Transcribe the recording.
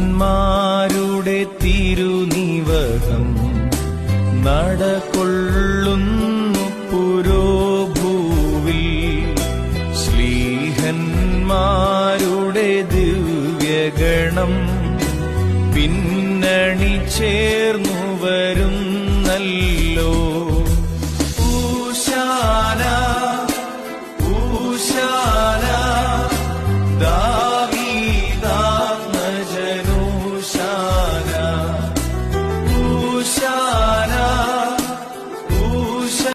നിബിയന്മാരുടെ തിരുനിവകം നടകൊള്ളുന്നു പിന്നണി ചേർന്നു വരുന്നല്ലോ. يا